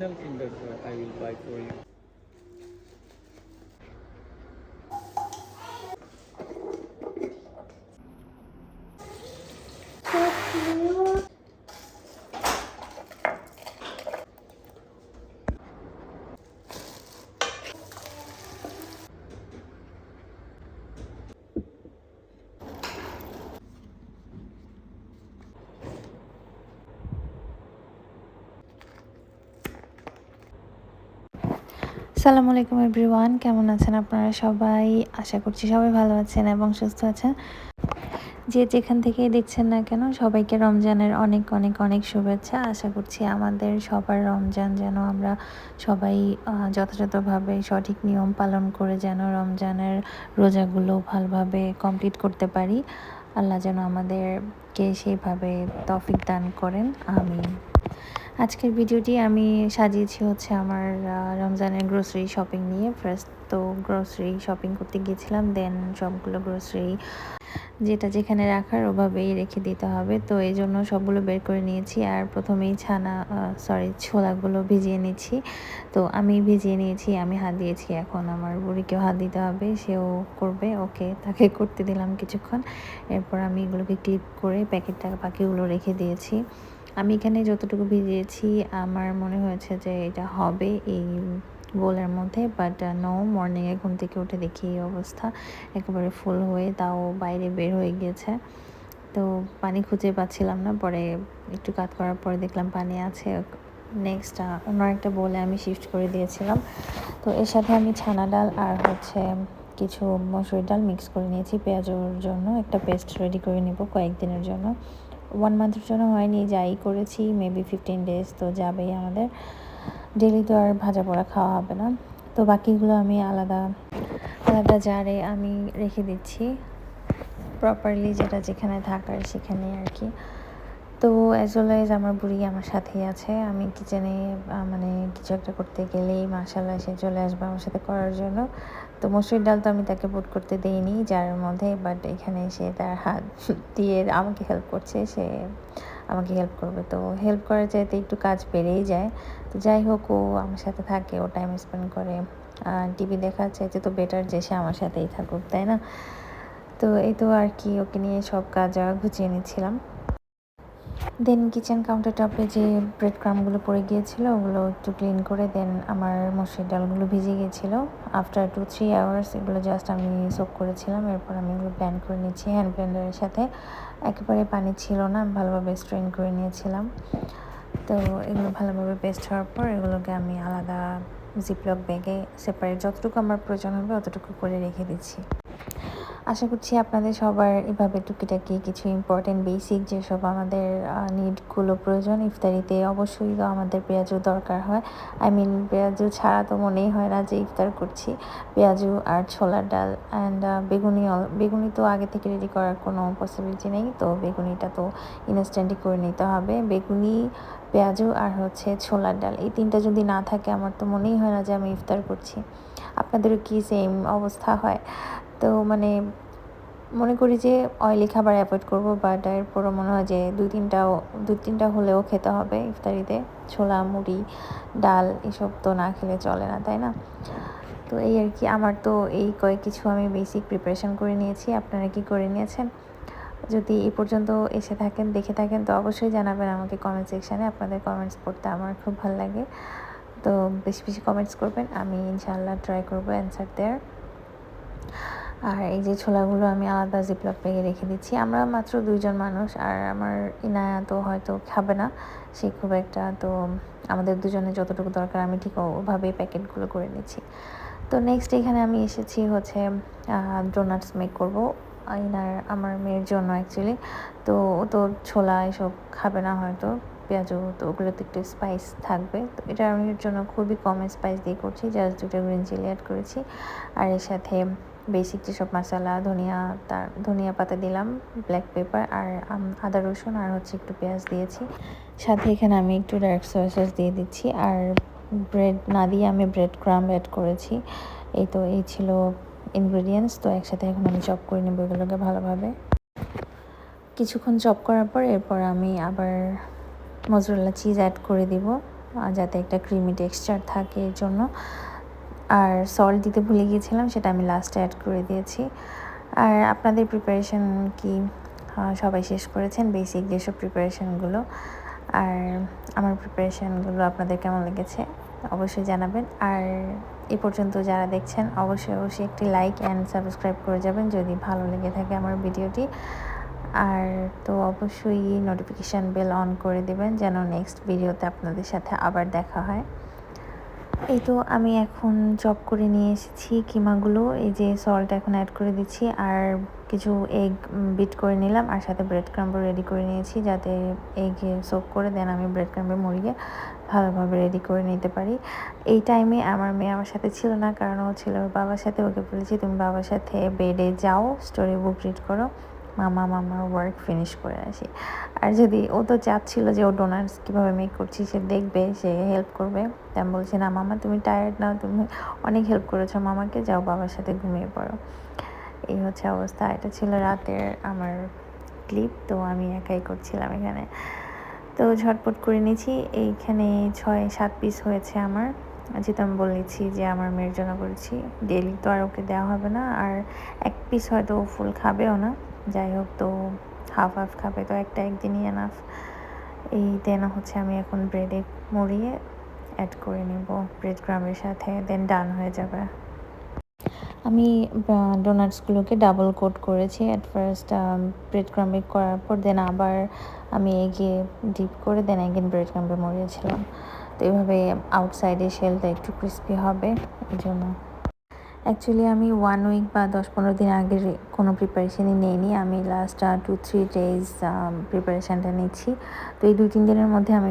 Original Kinder Joy I will buy for you. সালামু আলাইকুম everyone, কেমন আছেন আপনারা সবাই? আশা করছি সবাই ভালো আছেন এবং সুস্থ আছেন। যে যেখান থেকেই দেখছেন না কেন, সবাইকে রমজানের অনেক অনেক অনেক শুভেচ্ছা। আশা করছি আমাদের সবার রমজান যেন আমরা সবাই যথাযথভাবে সঠিক নিয়ম পালন করে যেন রমজানের রোজাগুলো ভালোভাবে কমপ্লিট করতে পারি। আল্লাহ যেন আমাদেরকে সেইভাবে তফিক দান করেন। আমিন। আজকের ভিডিওটি আমি সাজিয়েছি হচ্ছে আমার রমজানের গ্রোসারি শপিং নিয়ে। ফার্স্ট তো গ্রোসারি শপিং করতে গিয়েছিলাম দেন সবগুলো গ্রোসারি যেটা যেখানে রাখার ওভাবেই রেখে দিতে হবে। তো এই জন্য সবগুলো বের করে নিয়েছি আর প্রথমেই ছানা সরি ছোলাগুলো ভিজিয়ে নিচ্ছি। তো আমি ভিজিয়ে নিয়েছি, আমি হাত দিয়েছি, এখন আমার বুড়িকেও হাত দিতে হবে, সেও করবে, ওকে তাকে করতে দিলাম কিছুক্ষণ। এরপর আমি এগুলোকে ক্লিপ করে প্যাকেটটা বাকিগুলো রেখে দিয়েছি। আমি এখানে যতটুকু ভিজিয়েছি আমার মনে হয়েছে যে এটা হবে এই বোলের মধ্যে বাট নো মর্নিংয়ে ঘুম থেকে উঠে দেখি এই অবস্থা। একেবারে ফুল হয়ে তাও বাইরে বের হয়ে গিয়েছে। তো পানি খুঁজে পাচ্ছিলাম না, পরে একটু কাট করার পরে দেখলাম পানি আছে। নেক্সট অন্য একটা বলে আমি শিফট করে দিয়েছিলাম। তো এর সাথে আমি ছানা ডাল আর হচ্ছে কিছু মসুর ডাল মিক্স করে নিয়েছি। পেঁয়াজের জন্য একটা পেস্ট রেডি করে নিব কয়েকদিনের জন্য। ওয়ান মান্থের জন্য হয়নি, যাই করেছি মেবি ফিফটিন ডেজ তো যাবেই আমাদের। ডেলি তো আর ভাজা পোড়া খাওয়া হবে না। তো বাকিগুলো আমি আলাদা আলাদা জারে আমি রেখে দিচ্ছি। প্রপারলি যেটা যেখানে থাকার সেখানে আর কি। তো অ্যাজ ওয়েল এজ আমার বুড়ি আমার সাথেই আছে। আমি কিচেনে মানে কিছু একটা করতে গেলেই মাসাল্লাহ সে চলে আসবে আমার সাথে করার জন্য। তো মসুর ডাল তো আমি তাকে পুট করতে দেইনি যার মধ্যে বাট এখানে সে তার হাত দিয়ে আমাকে হেল্প করছে, সে আমাকে হেল্প করবে। তো হেল্প করার চাইতে একটু কাজ বেড়েই যায়। তো যাই হোক, ও আমার সাথে থাকে, ও টাইম স্পেন্ড করে। টিভি দেখার চাইতে তো বেটার যে সে আমার সাথেই থাকুক, তাই না? তো এই তো আর কি, ওকে নিয়ে সব কাজ গুছিয়ে নিচ্ছিলাম। দেন কিচেন কাউন্টার টপে যে ব্রেড ক্রামগুলো পড়ে গিয়েছিল, ওগুলো একটু ক্লিন করে দেন আমার মসুর ডালগুলো ভিজে গিয়েছিল। আফটার টু থ্রি আওয়ার্স এগুলো জাস্ট আমি সোপ করেছিলাম, এরপর আমি এগুলো ব্যান্ড করে নিচ্ছি হ্যান্ড ব্লেন্ডারের সাথে। একেবারে পানি ছিল না, আমি ভালোভাবে স্ট্রেন করে নিয়েছিলাম। তো এগুলো ভালোভাবে পেস্ট হওয়ার পর এগুলোকে আমি আলাদা জিপলক ব্যাগে সেপারেট যতটুকু আমার প্রয়োজন হবে, অতটুকু করে রেখে দিচ্ছি। আশা করছি আপনাদের সবার এভাবে টুকিটাকি কিছু ইম্পর্টেন্ট বেসিক যেসব আমাদের নিডগুলো প্রয়োজন, ইফতারিতে অবশ্যই তো আমাদের পেঁয়াজু দরকার হয়। আই মিন পেঁয়াজু ছাড়া তো মনেই হয় না যে ইফতার করছি। পেঁয়াজু আর ছোলার ডাল অ্যান্ড বেগুনি বেগুনি তো আগে থেকে রেডি করার কোনো পসিবিলিটি নেই, তো বেগুনিটা তো ইনস্ট্যান্টই করে নিতে হবে। বেগুনি, পেঁয়াজু আর হচ্ছে ছোলার ডাল এই তিনটা যদি না থাকে, আমার তো মনেই হয় না যে আমি ইফতার করছি। আপনাদেরও কি সেম অবস্থা হয়? তো মানে মনে করি যে অয়েলি খাবার অ্যাভয়েড করব বাট এরপরও মনে হয় যে দুই তিনটাও দুই তিনটা হলেও খেতে হবে ইফতারিতে। ছোলা, মুড়ি, ডাল এসব তো না খেলে চলে না, তাই না? তো এই আর কি, আমার তো এই কয়েক কিছু আমি বেসিক প্রিপারেশন করে নিয়েছি, আপনারা কি করে নিয়েছেন? যদি এই পর্যন্ত এসে থাকেন, দেখে থাকেন, তো অবশ্যই জানাবেন আমাকে কমেন্ট সেকশানে আপনাদের কমেন্টস পড়তে আমার খুব ভালো লাগে। তো বেশি বেশি কমেন্টস করবেন, আমি ইনশাআল্লাহ ট্রাই করব অ্যান্সার দেওয়ার। আর এই যে ছোলাগুলো আমি আলাদা জিপলক ব্যাগে রেখে দিচ্ছি। আমরা মাত্র দুইজন মানুষ আর আমার ইনায়া তো হয়তো খাবে না। সে খুব একটা তো আমাদের দুজনের যতটুকু দরকার আমি ঠিক ওভাবেই প্যাকেটগুলো করে নিচ্ছি। তো নেক্সট এখানে আমি এসেছি হচ্ছে ডোনাটস মেক করব। ইনার আমার মেয়ের জন্য অ্যাকচুয়ালি তো ও তো ছোলা এসব খাবে না হয়তো। পেঁয়াজু তো ওগুলোতে একটু স্পাইস থাকবে। তো এটা আমি জন্য খুবই কম স্পাইস দিয়ে করছি। জাস্ট দুটো গ্রিন চিলি অ্যাড করেছি। আর এর সাথে বেসিক যেসব মশলা ধনিয়া, তার ধনিয়া পাতা দিলাম ব্ল্যাক পেপার আর আদা, রসুন আর হচ্ছে একটু পেঁয়াজ দিয়েছি। সাথে এখানে আমি একটু ডার্ক সয়া সস দিয়ে দিচ্ছি আর ব্রেড না দিয়ে আমি ব্রেড ক্রাম অ্যাড করেছি। এই তো, এই ছিল ইনগ্রেডিয়েন্টস তো একসাথে এখন আমি চপ করে নেব এগুলোকে ভালোভাবে। কিছুক্ষণ চপ করার পর এরপর আমি আবার মজরুল্লা চিজ অ্যাড করে দিব যাতে একটা ক্রিমি টেক্সচার থাকে এর জন্য। আর সল্ট দিতে ভুলে গিয়েছিলাম, সেটা আমি লাস্টে অ্যাড করে দিয়েছি। আর আপনাদের প্রিপারেশন কি? সবাই শেষ করেছেন বেসিক যেসব প্রিপারেশনগুলো আর আমার প্রিপারেশনগুলো আপনাদের কেমন লেগেছে? অবশ্যই জানাবেন। আর এ পর্যন্ত যারা দেখছেন, অবশ্যই অবশ্যই একটি লাইক অ্যান্ড সাবস্ক্রাইব করে যাবেন যদি ভালো লেগে থাকে আমার ভিডিওটি। আর তো অবশ্যই নোটিফিকেশান বেল অন করে দেবেন যেন নেক্সট ভিডিওতে আপনাদের সাথে আবার দেখা হয়। এই তো আমি এখন চপ করে নিয়ে এসেছি কিমাগুলো। এই যে সল্ট এখন অ্যাড করে দিচ্ছি আর কিছু এগ বিট করে নিলাম আর সাথে ব্রেড ক্রাম্বও রেডি করে নিয়েছি যাতে এগ সোপ করে দেন আমি ব্রেড ক্রাম্বে মুড়িয়ে ভালোভাবে রেডি করে নিতে পারি। এই টাইমে আমার মেয়ে আমার সাথে ছিল না কারণ ও ছিল বাবার সাথে, ওকে বলেছি তুমি বাবার সাথে বেডে যাও স্টোরি বুক রিড করো। মামা মামার ওয়ার্ক ফিনিশ করে আসি। আর যদি ও তো চাচ্ছিল যে ও ডোনার্স কীভাবে মেক করছি, সে দেখবে, সে হেল্প করবে। তা আমি বলছি, না, মামা, তুমি টায়ার্ড নাও তুমি অনেক হেল্প করেছ, মামাকে যাও, বাবার সাথে ঘুমিয়ে পড়ো। এই হচ্ছে অবস্থা। এটা ছিল রাতের আমার ক্লিপ তো আমি একাই করছিলাম এখানে। তো ঝটপট করে নিয়েছি এইখানে ছয়, সাত পিস হয়েছে আমার। যেহেতু আমি বলেছি যে আমার মেয়ের জন্য করেছি ডেলি তো আর ওকে দেওয়া হবে না। আর এক পিস হয়তো ফুল খাবেও না। যাই হোক, তো হাফ হাফ খাবে, তো একটা একদিনই এনাফ এই দেন হচ্ছে আমি এখন ব্রেডে মুড়িয়ে অ্যাড করে নেব ব্রেড ক্রামের সাথে দেন ডান হয়ে যাবে। আমি ডোনাটসগুলোকে ডাবল কোট করেছি। অ্যাট ফার্স্ট ব্রেড ক্রাম্বে করার পর দেন আবার আমি এগিয়ে ডিপ করে দেন একদিন ব্রেড ক্রাম্বে মরিয়েছিলাম তো এইভাবে আউটসাইডে শেলটা একটু ক্রিস্পি হবে, এই জন্য। অ্যাকচুয়ালি আমি ওয়ান উইক বা দশ পনেরো দিন আগের কোনো প্রিপারেশানই নিইনি। আমি লাস্ট টু থ্রি ডেজ প্রিপারেশানটা নিচ্ছি। তো এই দুই, তিন দিনের মধ্যে আমি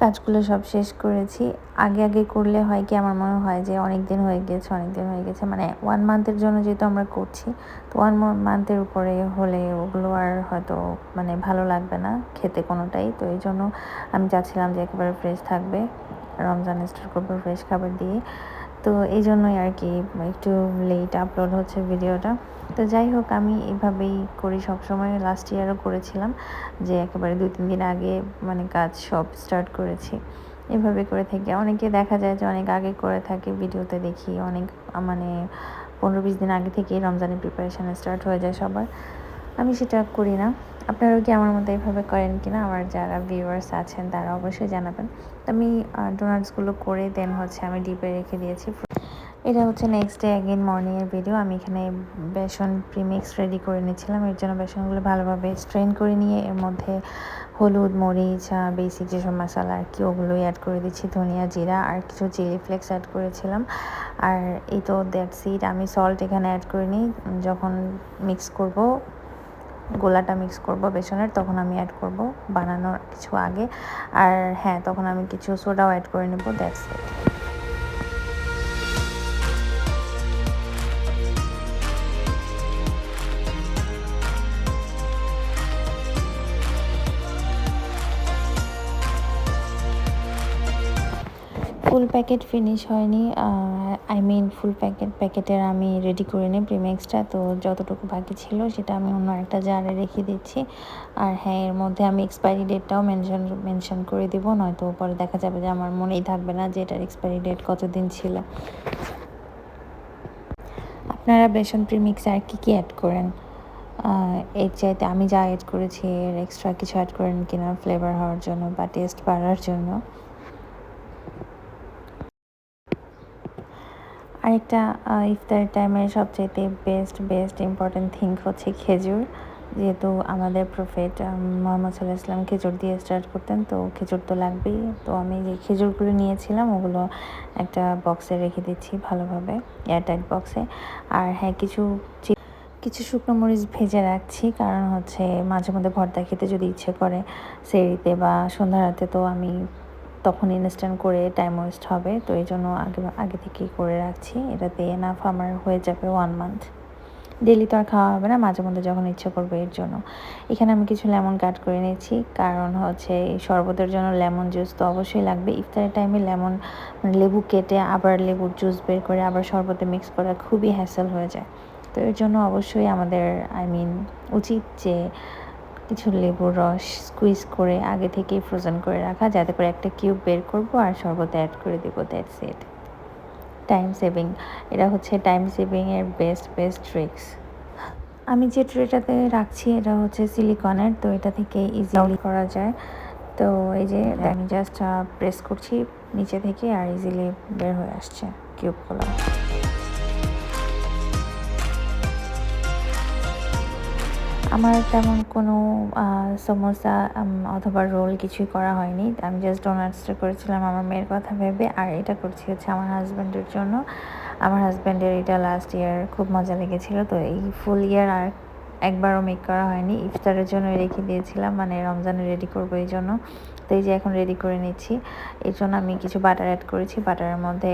কাজগুলো সব শেষ করেছি। আগে আগে করলে হয় কি, আমার মনে হয় যে অনেক দিন হয়ে গেছে, অনেক দিন হয়ে গেছে। মানে ওয়ান মান্থের জন্য যেহেতু আমরা করছি, তো ওয়ান মান্থের উপরে হলে ওগুলো আর হয়তো মানে ভালো লাগবে না খেতে কোনোটাই। তো এই জন্য আমি চাচ্ছিলাম যে একেবারে ফ্রেশ থাকবে। রমজান স্টার্ট করব ফ্রেশ খাবার দিয়ে। তো এই জন্যই আর কি একটু লেট আপলোড হচ্ছে ভিডিওটা তো যাই হোক, আমি এভাবেই করি সবসময়। লাস্ট ইয়ারও করেছিলাম যে একেবারে দুই, তিন দিন আগে মানে কাজ সব স্টার্ট করেছি। এভাবে করে থেকে। অনেকে দেখা যায় যে অনেক আগে করে থাকে ভিডিওতে দেখি, অনেক মানে পনেরো, বিশ দিন আগে থেকেই রমজানের প্রিপারেশান স্টার্ট হয়ে যায় সবার। আমি সেটা করি না। আপনারাও কি আমার মতো এইভাবে করেন কি না আমার যারা ভিউয়ার্স আছেন, তারা অবশ্যই জানাবেন। তো আমি ডোনাটসগুলো করে দেন হচ্ছে আমি ডিপে রেখে দিয়েছি। এটা হচ্ছে নেক্সট ডে অ্যাগেন মর্নিংয়ের ভিডিও আমি এখানে বেসন প্রিমিক্স রেডি করে নিয়েছিলাম এর জন্য বেসনগুলো ভালোভাবে স্ট্রেন করে নিয়ে এর মধ্যে হলুদ, মরিচ বেসিক যেসব মশলা আর কি, ওগুলোই অ্যাড করে দিচ্ছি। ধনিয়া জিরা আর কিছু চিলি ফ্লেক্স অ্যাড করেছিলাম। আর এই তো দ্যাট সিড আমি সল্ট এখানে অ্যাড করে নিই। যখন মিক্স করব গোলাটা মিক্স করব বেসনের, তখন আমি অ্যাড করব বানানোর কিছু আগে। আর হ্যাঁ তখন আমি কিছু সোডাও অ্যাড করে নেব that's it full packet finish হয়নি আই মিন ফুল প্যাকেট, প্যাকেটের আমি রেডি করে নিই প্রিমিক্সটা তো যতটুকু বাকি ছিল সেটা আমি অন্য একটা জারে রেখে দিচ্ছি। আর হ্যাঁ এর মধ্যে আমি এক্সপায়ারি ডেটটাও মেনশন মেনশন করে দিব, নয়তো পরে দেখা যাবে যে আমার মনেই থাকবে না যে এটার এক্সপায়ারি ডেট কতদিন ছিল। আপনারা বেসন প্রিমিক্সে আর কী কী অ্যাড করেন? এর চাইতে আমি যা অ্যাড করেছি, এর এক্সট্রা কিছু অ্যাড করেন কিনা ফ্লেভার হওয়ার জন্য বা টেস্ট বাড়ার জন্য। আরেকটা ইফতার টাইমের সবচাইতে বেস্ট বেস্ট ইম্পর্টেন্ট থিং হচ্ছে খেজুর। যেহেতু আমাদের প্রফেট মোহাম্মদ সাল্লাহ ইসলাম খেজুর দিয়ে স্টার্ট করতেন, তো খেজুর তো লাগবেই। তো আমি যে খেজুরগুলো নিয়েছিলাম, ওগুলো একটা বক্সে রেখে দিচ্ছি ভালোভাবে এয়ারটাইট বক্সে আর হ্যাঁ কিছু কিছু শুকনো মরিচ ভেজে রাখছি, কারণ হচ্ছে মাঝে মধ্যে ভর্তা খেতে যদি ইচ্ছে করে সেরিতে বা সন্ধ্যা রাতে তো আমি তখন ইনস্ট্যান্ট করে টাইম ওয়েস্ট হবে। তো এই জন্য আগে আগে থেকেই করে রাখছি। এটাতে এনাফ আমার হয়ে যাবে ওয়ান মান্থ ডেলি তো আর খাওয়া হবে না, মাঝে মধ্যে যখন ইচ্ছে করবে এর জন্য। এখানে আমি কিছু লেমন কাট করে নিয়েছি। কারণ হচ্ছে শরবতের জন্য লেমন জুস তো অবশ্যই লাগবে। ইফতারের টাইমে লেমন মানে লেবু কেটে আবার লেবুর জুস বের করে আবার শরবতে মিক্স করা খুবই হ্যাসেল হয়ে যায়। তো এর জন্য অবশ্যই আমাদের আই মিন উচিত যে কিছু লেবুর রস স্কুইজ করে আগে থেকেই ফ্রোজেন করে রাখা যাতে করে একটা কিউব বের করব আর শরবত অ্যাড করে দেবো দ্যাটস ইট টাইম সেভিং এটা হচ্ছে টাইম সেভিংয়ের বেস্ট বেস্ট ট্রিক্স আমি যে ট্রেটাতে রাখছি এটা হচ্ছে সিলিকনের তো এটা থেকে ইজিলি করা যায়। তো এই যে আমি জাস্ট প্রেস করছি নিচে থেকে আর ইজিলি বের হয়ে আসছে কিউবগুলো আমার তেমন কোনো সমস্যা সমোসা অথবা রোল কিছুই করা হয়নি। আমি জাস্ট ডোনাটসটা করেছিলাম আমার মেয়ের কথা ভেবে, আর এটা করছি হচ্ছে আমার হাজব্যান্ডের জন্য। আমার হাজব্যান্ডের এটা লাস্ট ইয়ার খুব মজা লেগেছিল, তো এই ফুল ইয়ার আর একবারও মেক করা হয়নি। ইফতারের জন্য রেখে দিয়েছিলাম মানে রমজানে রেডি করব এই জন্য। তো এই যে এখন রেডি করে নিচ্ছি। এর জন্য আমি কিছু বাটার অ্যাড করেছি। বাটারের মধ্যে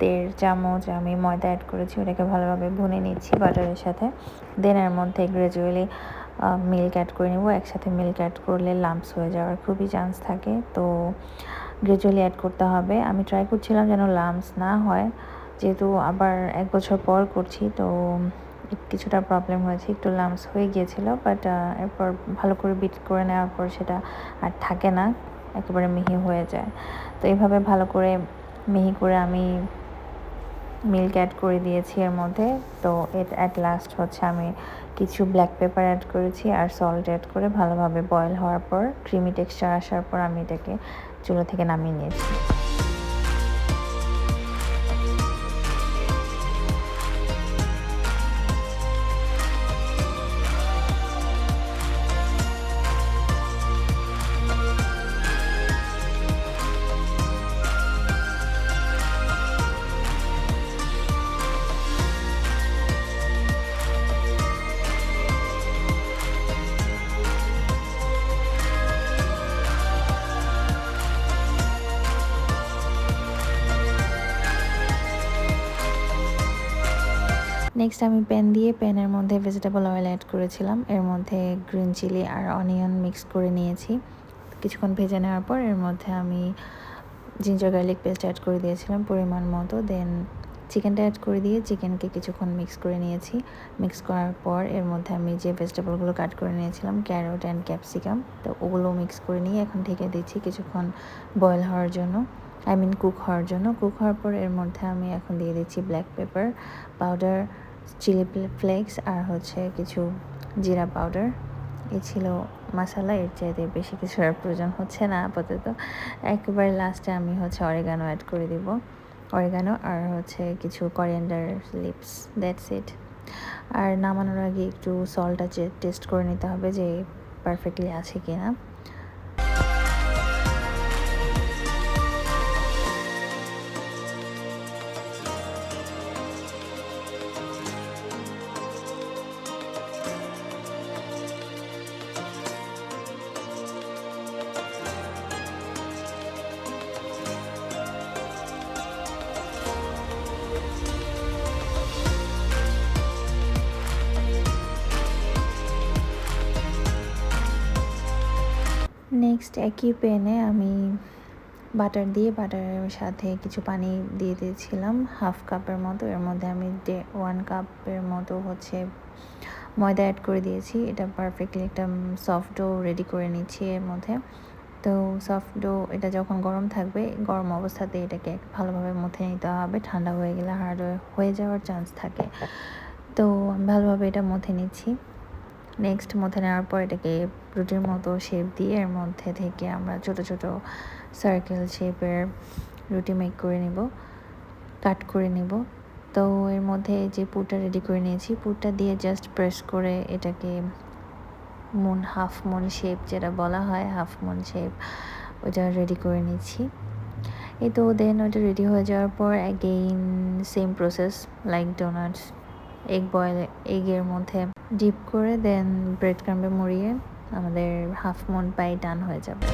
দেড় চামচ আমি ময়দা অ্যাড করেছি। ওটাকে ভালোভাবে ভুনে নিচ্ছি বাটারের সাথে। দেন এর মধ্যে গ্রাজুয়ালি মিল্ক অ্যাড করে নেব। একসাথে মিল্ক অ্যাড করলে লাম্পস হয়ে যাওয়ার খুবই চান্স থাকে। তো গ্রাজুয়ালি অ্যাড করতে হবে। আমি ট্রাই করছিলাম যেন লাম্পস না হয়। যেহেতু আবার এক বছর পর করছি, তো কিছুটা প্রবলেম হয়েছে, একটু লাম্পস হয়ে গিয়েছিল বাট এরপর ভালো করে বিট করে নেওয়ার পর সেটা আর থাকে না, একেবারে মিহি হয়ে যায়। তো এইভাবে ভালো করে মিহি করে আমি মিল্ক অ্যাড করে দিয়েছি এর মধ্যে। তো এট অ্যাট লাস্ট হচ্ছে আমি কিছু ব্ল্যাক পেপার অ্যাড করেছি আর সল্ট অ্যাড করে ভালোভাবে বয়েল হওয়ার পর ক্রিমি টেক্সচার আসার পর আমি এটাকে চুলো থেকে নামিয়ে নিয়েছি। নেক্সট আমি প্যান দিয়ে প্যানের মধ্যে ভেজিটেবল অয়েল অ্যাড করেছিলাম। এর মধ্যে গ্রিন চিলি আর অনিয়ন মিক্স করে নিয়েছি। কিছুক্ষণ ভেজে নেওয়ার পর এর মধ্যে আমি জিঞ্জার গার্লিক পেস্ট অ্যাড করে দিয়েছিলাম পরিমাণ মতো। দেন চিকেনটা অ্যাড করে দিয়ে চিকেনকে কিছুক্ষণ মিক্স করে নিয়েছি। মিক্স করার পর এর মধ্যে আমি যে ভেজিটেবলগুলো কাট করে নিয়েছিলাম ক্যারোট অ্যান্ড ক্যাপসিকাম তো ওগুলো মিক্স করে নিয়ে এখন ঢেকে দিচ্ছি কিছুক্ষণ বয়েল হওয়ার জন্য। আই মিন কুক হওয়ার জন্য। কুক হওয়ার পর এর মধ্যে আমি এখন দিয়ে দিচ্ছি black pepper powder chilli flakes আর হচ্ছে কিছু জিরা পাউডার। এ ছিল মশালা এর চাইতে বেশি কিছু আর প্রয়োজন হচ্ছে না আপাতত। একেবারে লাস্টে আমি হচ্ছে অরেগানো অ্যাড করে দিব। অরেগানো আর হচ্ছে কিছু করিয়েন্ডার লিপস দ্যাটস ইট আর নামানোর আগে একটু সল্টটা টেস্ট করে নিতে হবে যে পারফেক্টলি আছে কি না একই প্যানে আমি বাটার দিয়ে বাটারের সাথে কিছু পানি দিয়ে দিয়েছিলাম, হাফ কাপের মতো। এর মধ্যে আমি ওয়ান কাপের মতো হচ্ছে ময়দা অ্যাড করে দিয়েছি। এটা পারফেক্টলি একটা সফট ডো রেডি করে নিচ্ছি এর মধ্যে। তো সফট ডো এটা যখন গরম থাকবে, গরম অবস্থাতে এটাকে ভালোভাবে মুথে নিতে হবে। ঠান্ডা হয়ে গেলে হার্ড হয়ে যাওয়ার চান্স থাকে। তো আমি ভালোভাবে এটা মুথে নিচ্ছি। নেক্সট মুথে নেওয়ার পর এটাকে রুটির মতো শেপ দিয়ে এর মধ্যে থেকে আমরা ছোট ছোট সার্কেল শেপের রুটি মেক করে নিব কাট করে নিব। তো এর মধ্যে যে পুরটা রেডি করে নিয়েছি, পুরটা দিয়ে জাস্ট প্রেস করে এটাকে মুন হাফ মুন শেপ যেটা বলা হয় হাফ মুন শেপ ওটা রেডি করে নিচ্ছি। এই তো দেন ওটা রেডি হয়ে যাওয়ার পর again same process like donuts egg boil এগের মধ্যে ডিপ করে দেন ব্রেড ক্রাম্বে মুড়িয়ে আমাদের হাফ মন পাই টান হয়ে যাবে।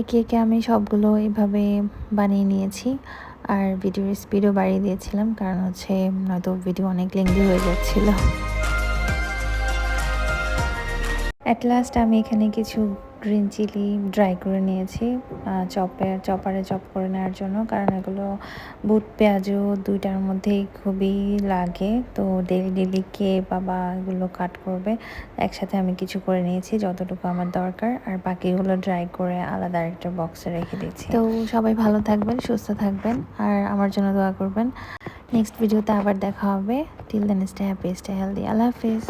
একে একে আমি সবগুলো এভাবে বানিয়ে নিয়েছি। আর ভিডিওর স্পিডও বাড়িয়ে দিয়েছিলাম, কারণ হচ্ছে নয়তো ভিডিও অনেক লেন্দি হয়ে যাচ্ছিল। অ্যাট লাস্ট আমি এখানে কিছু গ্রিন চিলি, ড্রাই করে নিয়েছি চপে, চপারে চপ করে নেওয়ার জন্য, কারণ এগুলো বুট পেঁয়াজও দুইটার মধ্যেই খুবই লাগে। তো ডেলি ডেলি কে বাবা এগুলো কাট করবে, একসাথে আমি কিছু করে নিয়েছি, যতটুকু আমার দরকার। আর বাকিগুলো ড্রাই করে আলাদা একটা বক্সে রেখে দিয়েছি। তো সবাই ভালো থাকবেন, সুস্থ থাকবেন, আর আমার জন্য দোয়া করবেন। নেক্সট ভিডিওতে আবার দেখা হবে। Till then stay happy stay healthy আল্লাহ হাফিজ।